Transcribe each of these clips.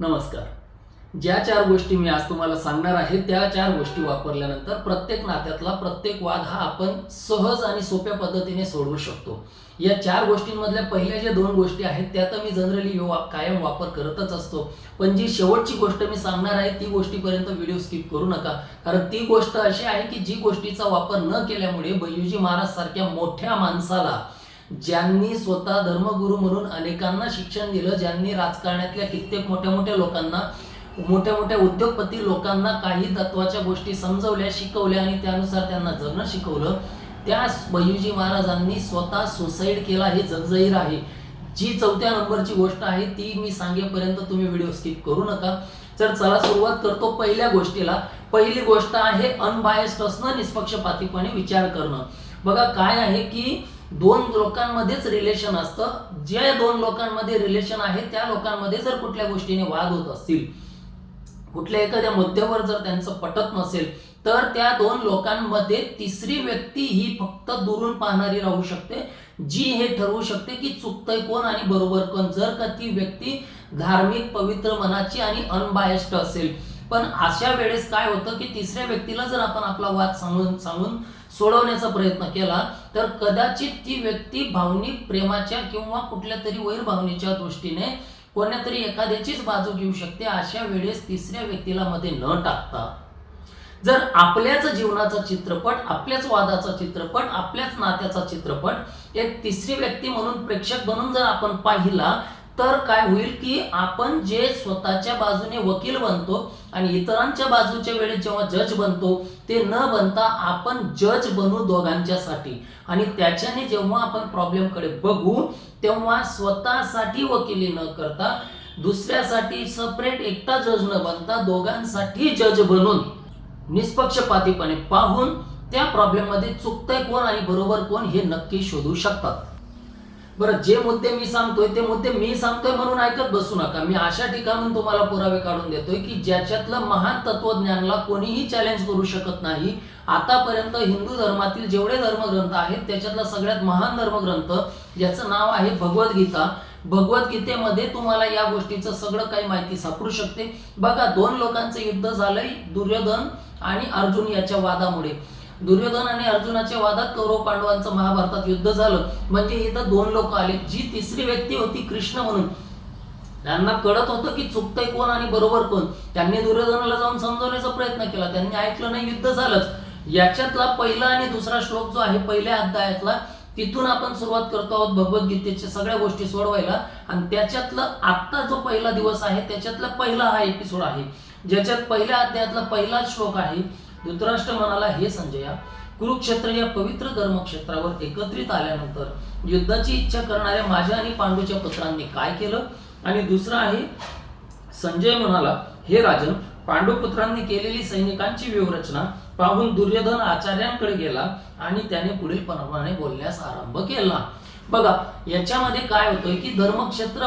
नमस्कार. ज्या चार गोष्टी मी आज तुम्हाला सांगणार आहे त्या चार गोष्टी वापरल्यानंतर प्रत्येक नात्यातला प्रत्येक वाद हा आपण सहज आणि सोप्या पद्धतीने सोडवू शकतो. या चार गोष्टींमधल्या पहिल्या ज्या दोन गोष्टी आहेत त्या तर मी जनरली कायम वापर करतच असतो. पण जी शेवटची गोष्ट मी सांगणार आहे ती गोष्टीपर्यंत व्हिडिओ स्किप करू नका. कारण ती गोष्ट अशी आहे की जी गोष्टीचा वापर न केल्यामुळे बयुजी महाराज सारख्या मोठ्या माणसाला ज्यांनी स्वतः धर्मगुरू म्हणून अनेकांना शिक्षण दिलं ज्यांनी राजकारणातल्या कित्येक मोठ्या मोठ्या लोकांना मोठ्या मोठ्या उद्योगपती लोकांना काही तत्वाच्या गोष्टी समजवल्या शिकवल्या आणि त्यानुसार त्यांना जगणं शिकवलं त्या बयुजी महाराजांनी स्वतः सुसाईड केला हे जगजहीर आहे. जी चौथ्या नंबरची गोष्ट आहे ती मी सांगेपर्यंत तुम्ही व्हिडिओ स्किप करू नका. तर चला सुरुवात करतो पहिल्या गोष्टीला. पहिली गोष्ट आहे अनबायस्ड असणं निष्पक्षपातीपणे विचार करणं. बघा काय आहे की दोन लोकांमध्येच रिलेशन असतं. जे दोन लोकांमध्ये रिलेशन आहे त्या लोकांमध्ये जर कुठल्या गोष्टीने वाद होत असतील कुठल्या एखाद्या मुद्द्यावर जर त्यांचं पटत नसेल तर त्या दोन लोकांमध्ये तिसरी व्यक्ती ही फक्त दुरून पाहणारी राहू शकते. जी हे ठरवू शकते की चुकतंय कोण आणि बरोबर कोण. जर का ती व्यक्ती धार्मिक पवित्र मनाची आणि अनबायस्ड असेल. पण अशा वेळेस काय होतं की तिसऱ्या व्यक्तीला जर आपण आपला वाद सांगून सांगून सोडवण्याचा प्रयत्न केला तर कदाचित ती व्यक्ती भावनिक प्रेमाच्या किंवा कुठल्या तरी वैरभावनेच्या दृष्टीने कोणत्या तरी एखाद्याचीच बाजू घेऊ शकते अशा वेळेस तिसऱ्या व्यक्तीला मध्ये न टाकता. जर आपल्याच जीवनाचा चित्रपट आपल्याच वादाचा चित्रपट आपल्याच नात्याचा चित्रपट एक तिसरी व्यक्ती म्हणून प्रेक्षक बनून जर आपण पाहिला तर काय होईल की आपण जे स्वतःच्या बाजूने वकील बनतो आणि इतरांच्या बाजूच्या वेळेस जेव्हा जज बनतो ते न बनता आपण जज बनू दोघांच्यासाठी. आणि त्याच्याने जेव्हा आपण प्रॉब्लेमकडे बघू तेव्हा स्वतःसाठी वकिली न करता दुसऱ्यासाठी सेपरेट एकटा जज न बनता दोघांसाठी जज बनून निष्पक्षपातीपणे पाहून त्या प्रॉब्लेममध्ये चुकतंय कोण आणि बरोबर कोण हे नक्की शोधू शकतात. बरं जे मुद्दे मी सांगतोय ते मुद्दे मी सांगतोय म्हणून ऐकत बसू नका. मी अशा ठिकाणून तुम्हाला पुरावे काढून देतोय की ज्याच्यातलं महान तत्वज्ञानला कोणीही चॅलेंज करू शकत नाही. आतापर्यंत हिंदू धर्मातील जेवढे धर्मग्रंथ आहेत त्याच्यातला सगळ्यात महान धर्मग्रंथ ज्याचं नाव आहे भगवद्गीता. भगवद्गीतेमध्ये तुम्हाला या गोष्टीचं सगळं काही माहिती सापडू शकते. बघा दोन लोकांचं युद्ध झालंय दुर्योधन आणि अर्जुन याच्या वादामुळे. दुर्योधन आणि अर्जुनाच्या वादात कौरव पांडवांचं महाभारतात युद्ध झालं. म्हणजे इथं दोन लोक आले. जी तिसरी व्यक्ती होती कृष्ण म्हणून. त्यांना कळत होतं की चुकतंय कोण आणि बरोबर कोण. त्यांनी दुर्योधनाला जाऊन समजवण्याचा प्रयत्न केला. त्यांनी ऐकलं नाही युद्ध झालंच. याच्यातला पहिला आणि दुसरा श्लोक जो आहे पहिल्या अध्यायातला तिथून आपण सुरुवात करतो आहोत भगवद्गीतेच्या सगळ्या गोष्टी सोडवायला. आणि त्याच्यातलं आत्ता जो पहिला दिवस आहे त्याच्यातला पहिला हा एपिसोड आहे. ज्याच्यात पहिल्या अध्यायातला पहिला श्लोक आहे धृतराष्ट्र म्हणाला हे संजया कुरुक्षेत्र या पवित्र धर्मक्षेत्रावर एकत्रित आल्यानंतर युद्धाची इच्छा करणाऱ्या माझ्या आणि पांडूच्या पुत्रांनी काय केलं? आणि दुसरं आहे संजय म्हणाला हे राजन पांडुपुत्रांनी केलेली सैनिकांची व्यूहरचना पाहून दुर्योधन आचार्यांकडे गेला आणि त्याने पुढील प्रमाणे बोलण्यास आरंभ केला. बघा याच्यामध्ये काय होतंय की धर्मक्षेत्र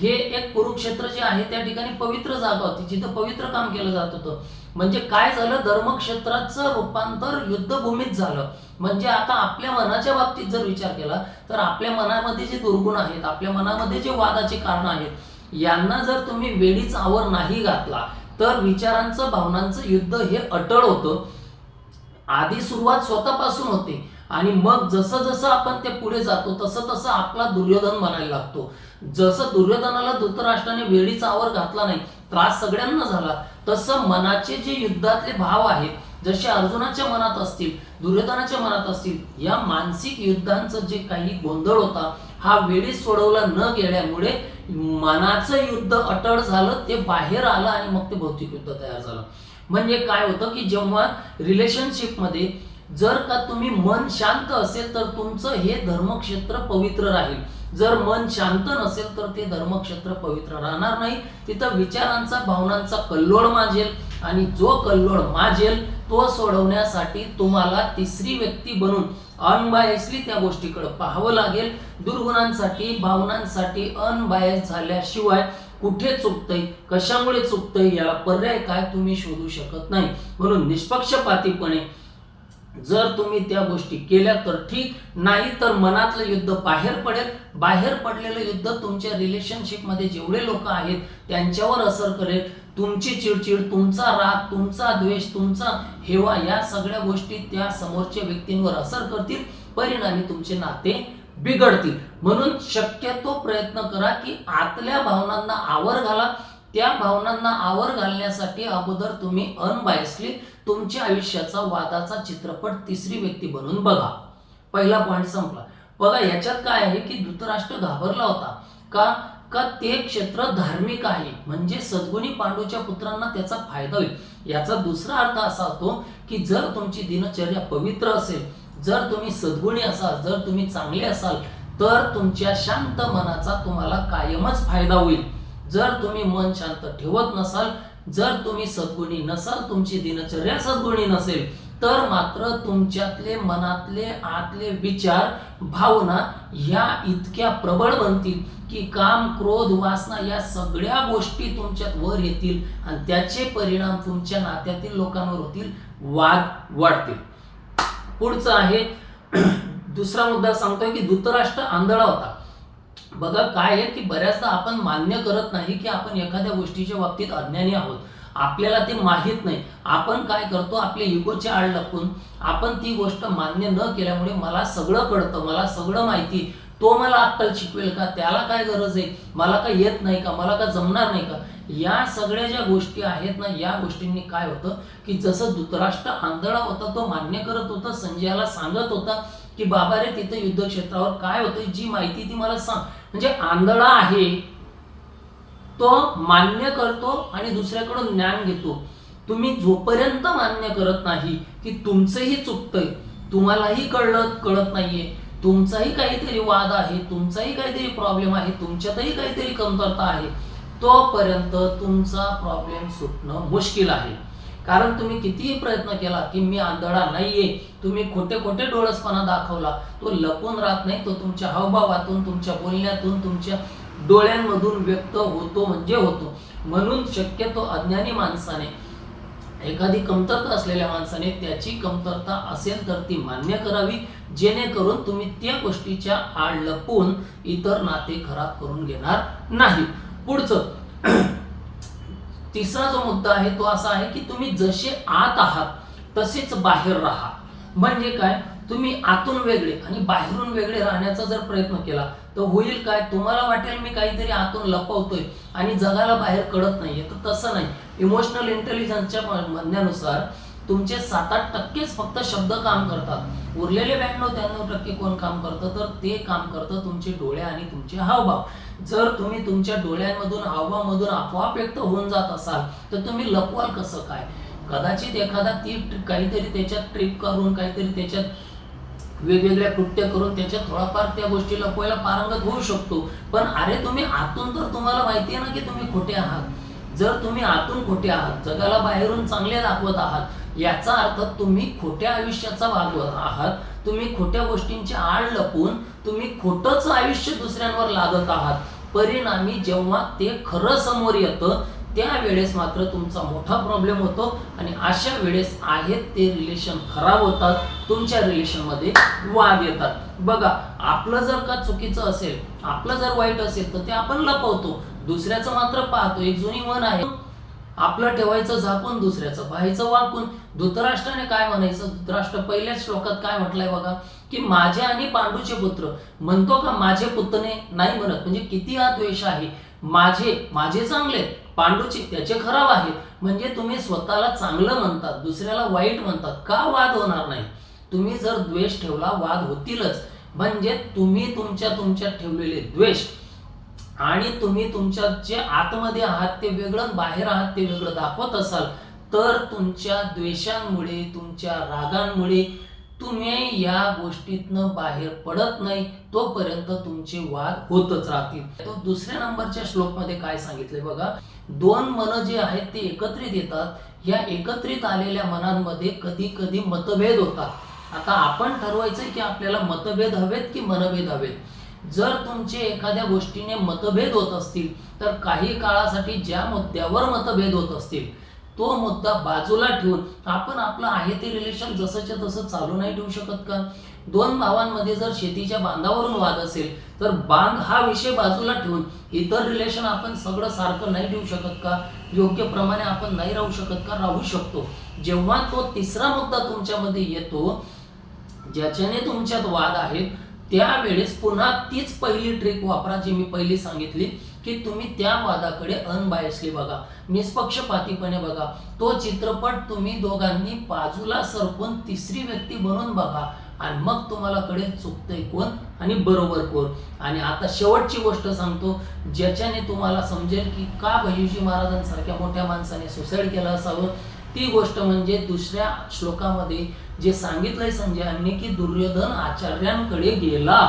हे एक कुरुक्षेत्र जे आहे त्या ठिकाणी पवित्र जागा होती जिथं पवित्र काम केलं जात होतं. म्हणजे काय झालं? धर्मक्षेत्राचं रूपांतर युद्धभूमीत झालं. म्हणजे आता आपल्या मनाच्या बाबतीत जर विचार केला तर आपल्या मनामध्ये जे दुर्गुण आहेत आपल्या मनामध्ये जे वादाचे कारण आहेत यांना जर तुम्ही वेळीच आवर नाही घातला तर विचारांचं भावनांचं युद्ध हे अटळ होतं. आधी सुरुवात स्वतःपासून होते. आणि मग जसं जसं आपण ते पुढे जातो तसं तसं आपला दुर्योधन बनायला लागतो. जसं दुर्योधनाला धृतराष्ट्राने वेळीचा आवर घातला नाही त्रास सगळ्यांना झाला तसं मनाचे जे युद्धातले भाव आहेत जसे अर्जुनाच्या मनात असतील दुर्योधनाच्या मनात असतील या मानसिक युद्धांचं जे काही गोंधळ होता हा वेळीच सोडवला न गेल्यामुळे मनाचं युद्ध अटळ झालं ते बाहेर आलं आणि मग ते भौतिक युद्ध तयार झालं. म्हणजे काय होतं की जेव्हा रिलेशनशिपमध्ये जर का तुम्ही मन शांत असेल तर तुमचं हे धर्मक्षेत्र पवित्र राहील. जर मन शांत नसेल तर ते धर्मक्षेत्र पवित्र राहणार नाही. तिथं विचारांचा भावनांचा कल्लोळ माजेल आणि जो कल्लोळ माजेल तो सोडवण्यासाठी तुम्हाला तिसरी व्यक्ती बनून अनबायसली त्या गोष्टीकडे पाहावं लागेल. दुर्गुणांसाठी भावनांसाठी अनबायस झाल्याशिवाय कुठे चुकतंय कशामुळे चुकतंय याला पर्याय काय तुम्ही शोधू शकत नाही. म्हणून निष्पक्षपातीपणे जर तुम्ही त्या गोष्टी केल्या तर ठीक नाही तर मनातलं युद्ध बाहेर पडेल. बाहेर पडलेलं युद्ध तुमच्या रिलेशनशिपमध्ये जेवढे लोक आहेत त्यांच्यावर असर करेल. तुमची चिडचिड तुमचा राग तुमचा द्वेष तुमचा हेवा या सगळ्या गोष्टी त्या समोरच्या व्यक्तींवर असर करतील. परिणामी तुमचे नाते बिघडतील. म्हणून शक्यतो प्रयत्न करा की आतल्या भावनांना आवर घाला. त्या भावनांना आवर घालण्यासाठी अगोदर तुम्ही अनबायसली तुमच्या आयुष्याचा वादाचा चित्रपट तिसरी व्यक्ती बनवून बघा. पहिला पॉईंट संपला. बघा याच्यात काय आहे की धृतराष्ट्र घाबरला होता. का? का ते क्षेत्र धार्मिक आहे? म्हणजे सद्गुणी पांडूच्या पुत्रांना त्याचा फायदा होईल. याचा दुसरा अर्थ असा होतो की जर तुमची दिनचर्या पवित्र असेल जर तुम्ही सद्गुणी असाल जर तुम्ही चांगले असाल तर तुमच्या शांत मनाचा तुम्हाला कायमच फायदा होईल. जर तुम्ही मन शांत ठेवत नसाल जर तुम्ही सद्गुणी नसाल तुमची दिनचर्या सद्गुणी नसेल तर मात्र तुमच्यातले मनातले आतले विचार भावना ह्या इतक्या प्रबळ बनतील की काम क्रोध वासना या सगळ्या गोष्टी तुमच्यात वर येतील आणि त्याचे परिणाम तुमच्या नात्यातील लोकांवर होतील वाद वाढतील. पुढचं आहे दुसरा मुद्दा सांगतोय की धृतराष्ट्र आंधळा होता. बघा काय आहे की बऱ्याचदा आपण मान्य करत नाही की आपण एखाद्या गोष्टीच्या बाबतीत अज्ञानी आहोत. आपल्याला ते माहीत नाही. आपण काय करतो? आपल्या इगोचे आळ लपून आपण ती गोष्ट मान्य न केल्यामुळे मला सगळं कळतं मला सगळं माहिती. तो मला अक्कल शिकवेल का? त्याला काय गरज आहे? मला काय येत नाही का? मला का जमणार नाही का? या सगळ्या ज्या गोष्टी आहेत ना या गोष्टींनी काय होतं की जसं धृतराष्ट्र आंधळा होता तो मान्य करत होता संजयाला सांगत होता की बाबा रे तिथं युद्धक्षेत्रावर काय होतं जी माहिती ती मला सांग. म्हणजे आंधळा आहे तो मान्य करतो आणि दुसऱ्याकडून ज्ञान घेतो. तुम्ही जोपर्यंत मान्य करत नाही की तुमचंही चुकतंय तुम्हालाही कळत कळत नाहीये. तुमचाही काहीतरी वाद आहे तुमचाही काहीतरी प्रॉब्लेम आहे तुमच्यातही काहीतरी कमतरता आहे. तोपर्यंत तुमचा प्रॉब्लेम सुटणं मुश्किल आहे. कारण तुम्ही कितीही प्रयत्न केला की मी आंधळा नाहीये. तुम्ही खोटे खोटे डोळसपणा दाखवला. तो लपून राहत नाही तो तुमच्या हावभावातून तुमच्या बोलण्यातून तुमच्या डोळ्यांमधून व्यक्त होतो म्हणजे होतो. म्हणून शक्यतो अज्ञानी माणसाने एखादी कमतरता असलेल्या माणसाने त्याची कमतरता असेल तर ती मान्य करावी. जेणेकरून तुम्ही त्या गोष्टीच्या आड लपून इतर नाते खराब करून घेणार नाही. पुढचं. तिसरा जो मुद्दा आहे तो असा आहे की तुम्ही जसे आत आहात तसेच बाहेर राहा. म्हणजे काय? तुम्ही आतून वेगळे आणि बाहेरून वेगळे राहण्याचा जर प्रयत्न केला तर होईल काय? तुम्हाला वाटेल मी काहीतरी आतून लपवतोय आणि जगाला बाहेर कळत नाहीये. तर तसं नाही. इमोशनल इंटेलिजन्सच्या म्हणण्यानुसार तुमचे सात आठ टक्केच फक्त शब्द काम करतात. उरलेले ब्याण्णव त्र्याण्णव टक्के कोण काम करतं? तर ते काम करतं तुमचे डोळे आणि तुमचे हावभाव. जर तुम्ही तुमच्या डोळ्यांमधून हावभावामधून आपोआप व्यक्त होऊन जात असाल तर तुम्ही लपवाल कसं काय? कदाचित एखादा ती काहीतरी त्याच्यात ट्रिप करून काहीतरी त्याच्यात वेगवेगळ्या कृत्य करून त्याच्यात थोडाफार त्या गोष्टी लपवायला पारंगत होऊ शकतो. पण अरे तुम्ही आतून तर तुम्हाला माहिती आहे ना की तुम्ही खोटे आहात. जर तुम्ही आतून खोटे आहात जगाला बाहेरून चांगले दाखवत आहात याचा अर्थ तुम्ही खोट्या आयुष्याचा भागवत आहात. तुम्ही खोट्या गोष्टींची आड लपून तुम्ही खोटंच आयुष्य दुसऱ्यांवर लादत आहात. परिणामी जेव्हा ते खरं समोर येतं त्यावेळेस मात्र तुमचा मोठा प्रॉब्लेम होतो आणि अशा वेळेस आहेत ते रिलेशन खराब होतात तुमच्या रिलेशनमध्ये वाद येतात. बघा आपलं जर का चुकीचं असेल आपलं जर वाईट असेल तर ते आपण लपवतो. दुसऱ्याचं मात्र पाहतो. एक जुनी मन आहे आपलं ठेवायचं झाकून दुसऱ्याचं. पाहायचं वाकून धृतराष्ट्राने काय म्हणायचं? धृतराष्ट्र पहिल्याच श्लोकात काय म्हटलंय बघा? की माझे आणि पांडूचे पुत्र. म्हणतो का माझे पुतणे? नाही म्हणत. म्हणजे किती हा द्वेष आहे. माझे माझे चांगले पांडूचे त्याचे खराब आहे. म्हणजे तुम्ही स्वतःला चांगलं म्हणतात दुसऱ्याला वाईट म्हणतात. का वाद होणार नाही? तुम्ही जर द्वेष ठेवला वाद होतीलच. म्हणजे तुम्ही तुमच्या तुमच्यात ठेवलेले द्वेष. आणि तुम्ही तुमच्या जे आतमध्ये आहात ते वेगळं बाहेर आहात ते वेगळं दाखवत असाल तर तुमच्या द्वेषांमुळे तुमच्या रागांमुळे तुम्ही या गोष्टीतनं बाहेर पडत नाही तोपर्यंत तुमचे वाद होतच राहतील. तो दुसऱ्या नंबरच्या श्लोकमध्ये काय सांगितले बघा? दोन मन जे आहेत ते एकत्रित येतात. या एकत्रित आलेल्या मनांमध्ये कधी कधी मतभेद होतात. आता आपण ठरवायचं की आपल्याला मतभेद हवेत की मनभेद हवेत? जर तुमचे एखाद्या गोष्टीने मतभेद होत असतील तर काही काळासाठी ज्या मुद्द्यावर मतभेद होत असतील तो मुद्दा बाजूला ठेवून आपण आपलं आहे ते रिलेशन जसंच्या तसं चालू नाही ठेवू शकत का? दोन भावांमध्ये जर शेतीच्या बांधावरून वाद असेल तर बांध हा विषय बाजूला ठेवून इतर रिलेशन आपण सगळं सारखं नाही ठेवू शकत का? योग्य प्रमाणे आपण नाही राहू शकत का? राहू शकतो. जेव्हा तो तिसरा मुद्दा तुमच्यामध्ये येतो ज्याच्याने तुमच्यात वाद आहेत त्यावेळेस पुन्हा तीच पहिली ट्रिक वापरा जी मी पहिली सांगितली की तुम्ही त्या वादाकडे अनबायसली बघा. निष्पक्षपातीपणे बघा. तो चित्रपट तुम्ही दोघांनी बाजूला सरकून तिसरी व्यक्ती बनून बघा. आणि मग तुम्हाला कळेल चुकतंय कोण आणि बरोबर कोण. आणि आता शेवटची गोष्ट सांगतो ज्याच्याने तुम्हाला समजेल की का भैयूजी महाराजांसारख्या मोठ्या माणसाने सुसाईड केलं असावं ती गोष्ट म्हणजे दुसऱ्या श्लोकामध्ये जे सांगितलंय संजयांनी की दुर्योधन आचार्यांकडे गेला.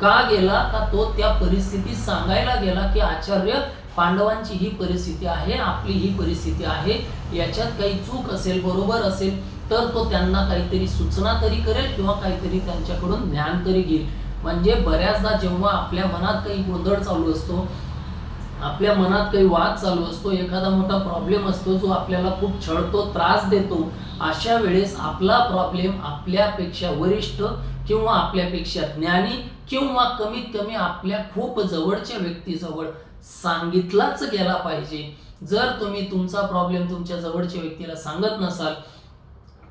का गेला? का तो त्या परिस्थितीत सांगायला गेला की आचार्य पांडवांची ही परिस्थिती आहे आपली ही परिस्थिती आहे याच्यात काही चूक असेल बरोबर असेल तर तो त्यांना काहीतरी सूचना तरी करेल किंवा काहीतरी त्यांच्याकडून ज्ञान तरी घेईल. म्हणजे बऱ्याचदा जेव्हा आपल्या मनात काही गोंधळ चालू असतो आपल्या मनात काही वाद चालू असतो एखादा मोठा प्रॉब्लेम असतो जो आपल्याला खूप छळतो त्रास देतो अशा वेळेस आपला प्रॉब्लेम आपल्यापेक्षा वरिष्ठ किंवा आपल्यापेक्षा ज्ञानी किंवा कमीत कमी आपल्या खूप जवळच्या व्यक्तीजवळ सांगितलाच गेला पाहिजे. जर तुम्ही तुमचा प्रॉब्लेम तुमच्या जवळच्या व्यक्तीला सांगत नसाल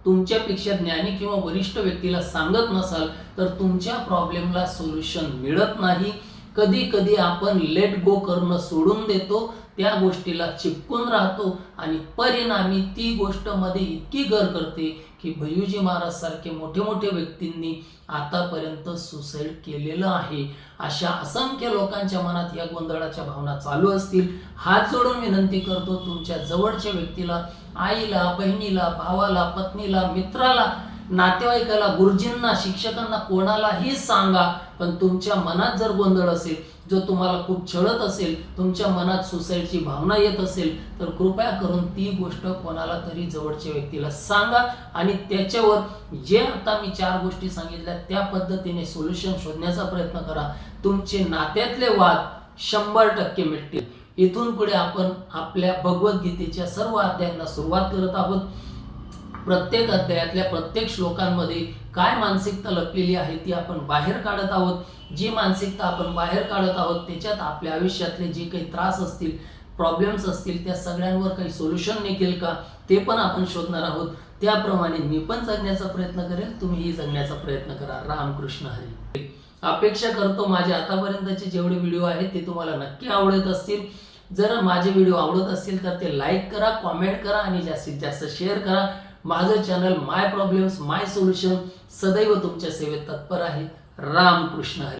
तुमच्यापेक्षा ज्ञानी किंवा वरिष्ठ व्यक्तीला सांगत नसाल तर तुमच्या प्रॉब्लेमला सोल्युशन मिळत नाही. कधी कधी आपण लेट गो करणं सोडून देतो त्या गोष्टीला चिपकून राहतो आणि परिणामी ती गोष्टमध्ये इतकी गर करते की भैयूजी महाराज सारखे मोठे मोठे व्यक्तींनी आतापर्यंत सुसाईड केलेलं आहे. अशा असंख्य लोकांच्या मनात या गोंधळाच्या भावना चालू असतील. हात जोडून विनंती करतो तुमच्या जवळच्या व्यक्तीला आईला बहिणीला भावाला पत्नीला मित्राला नातेवाईकाला गुरुजींना शिक्षकांना कोणालाही सांगा पण तुमच्या मनात जर गोंधळ असेल जो तुम्हाला खूप छळत असेल तुमच्या मनात सुसाईडची भावना येत असेल तर कृपया करून ती गोष्ट कोणाला तरी जवळच्या व्यक्तीला सांगा आणि त्याच्यावर जे आता मी चार गोष्टी सांगितल्या त्या पद्धतीने सोल्युशन शोधण्याचा प्रयत्न करा. तुमचे नात्यातले वाद शंभर टक्के मिळतील इथून पुढे आपण आपल्या भगवद्गीतेच्या सर्व अध्यायांना सुरुवात करत आहोत. प्रत्येक अध्यायातल्या प्रत्येक श्लोकांमध्ये काय मानसिकता लपलेली आहे ती आपण बाहेर काढत आहोत. जी मानसिकता आपण बाहेर काढत आहोत त्याच्यात आपल्या आयुष्यातले जे काही त्रास असतील प्रॉब्लेम्स असतील त्या सगळ्यांवर काही सोल्युशन निघेल का ते पण आपण शोधणार आहोत. त्याप्रमाणे मी पण जगण्याचा प्रयत्न करेल तुम्हीही जगण्याचा प्रयत्न करा. रामकृष्ण हरी. अपेक्षा करतो माझे आतापर्यंतचे जेवढे व्हिडिओ आहेत ते तुम्हाला नक्की आवडत असतील. जर माझे व्हिडिओ आवडत असतील तर ते लाईक करा कॉमेंट करा आणि जास्तीत जास्त शेअर करा. माझं channel my problems my solution सदैव तुमच्या सेवेत तत्पर आहे. रामकृष्ण हरी.